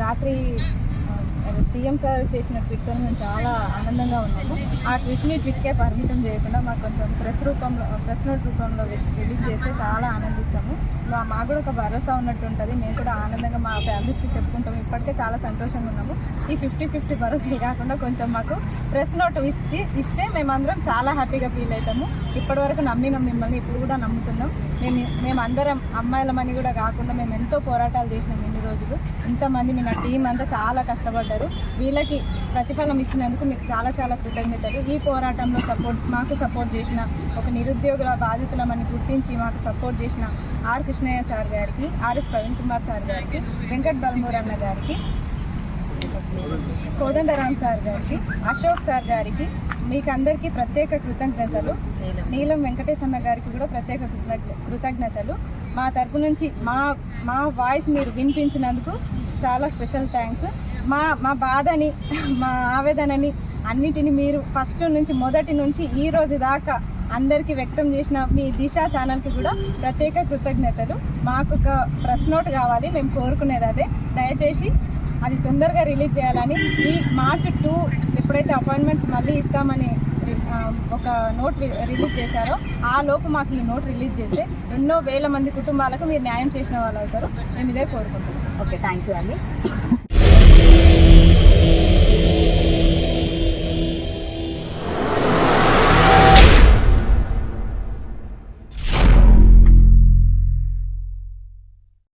రాత్రి CM sir చేసిన ట్విట్తో మేము చాలా ఆనందంగా ఉన్నాము. ఆ ట్విట్ని ట్విట్కే పరిమితం చేయకుండా మాకు కొంచెం ప్రెస్ రూపంలో ప్రెస్ నోట్ రూపంలో రిలీజ్ చేస్తే చాలా ఆనందిస్తాము. మా మాకు కూడా ఒక భరోసా ఉన్నట్టు ఉంటుంది మేము కూడా ఆనందంగా మా ఫ్యామిలీస్కి చెప్పుకుంటాము. ఇప్పటికే చాలా సంతోషంగా ఉన్నాము. ఈ ఫిఫ్టీ ఫిఫ్టీ భరోసా కాకుండా కొంచెం మాకు ప్రెస్ నోట్ ఇస్తే ఇస్తే మేమందరం చాలా హ్యాపీగా ఫీల్ అవుతాము. ఇప్పటివరకు నమ్మినాం మిమ్మల్ని ఇప్పుడు కూడా నమ్ముతున్నాం. మేము మేము అందరం అమ్మాయిలమని కూడా కాకుండా మేము ఎంతో పోరాటాలు చేసినాం ఇన్ని రోజులు. ఇంతమంది మీ నా టీం అంతా చాలా కష్టపడ్డారు. వీళ్ళకి ప్రతిఫలం ఇచ్చినందుకు మీకు చాలా చాలా కృతజ్ఞతలు. ఈ పోరాటంలో సపోర్ట్ మాకు సపోర్ట్ చేసిన ఒక నిరుద్యోగుల బాధితులమని గుర్తించి మాకు సపోర్ట్ చేసిన ఆర్ కృష్ణయ్య సార్ గారికి R S Praveen Kumar sir గారికి వెంకట్ బల్మూర్ అన్న గారికి కోదండరామ్ సార్ గారికి అశోక్ సార్ గారికి మీకు అందరికీ ప్రత్యేక కృతజ్ఞతలు. నీలం వెంకటేష్ అన్న గారికి కూడా ప్రత్యేక కృతజ్ఞ కృతజ్ఞతలు. మా తరపు నుంచి మా మా వాయిస్ మీరు వినిపించినందుకు చాలా స్పెషల్ థ్యాంక్స్. మా మా బాధని మా ఆవేదనని అన్నిటిని మీరు ఫస్ట్ నుంచి మొదటి నుంచి ఈ రోజు దాకా అందరికీ వ్యక్తం చేసిన మీ దిశ ఛానల్కి కూడా ప్రత్యేక కృతజ్ఞతలు. మాకు ఒక ప్రెస్ నోట్ కావాలి మేము కోరుకునేది అదే. దయచేసి అది తొందరగా రిలీజ్ చేయాలని ఈ మార్చ్ టూ ఎప్పుడైతే అపాయింట్మెంట్స్ మళ్ళీ ఇస్తామని ఒక నోట్ రిలీజ్ చేశారో ఆ లోపు మాకు ఈ నోట్ రిలీజ్ చేస్తే ఎన్నో వేల మంది కుటుంబాలకు మీరు న్యాయం చేసిన వాళ్ళు అవుతారు. మేము ఇదే కోరుకుంటున్నాం. ఓకే థ్యాంక్ యూ అండి.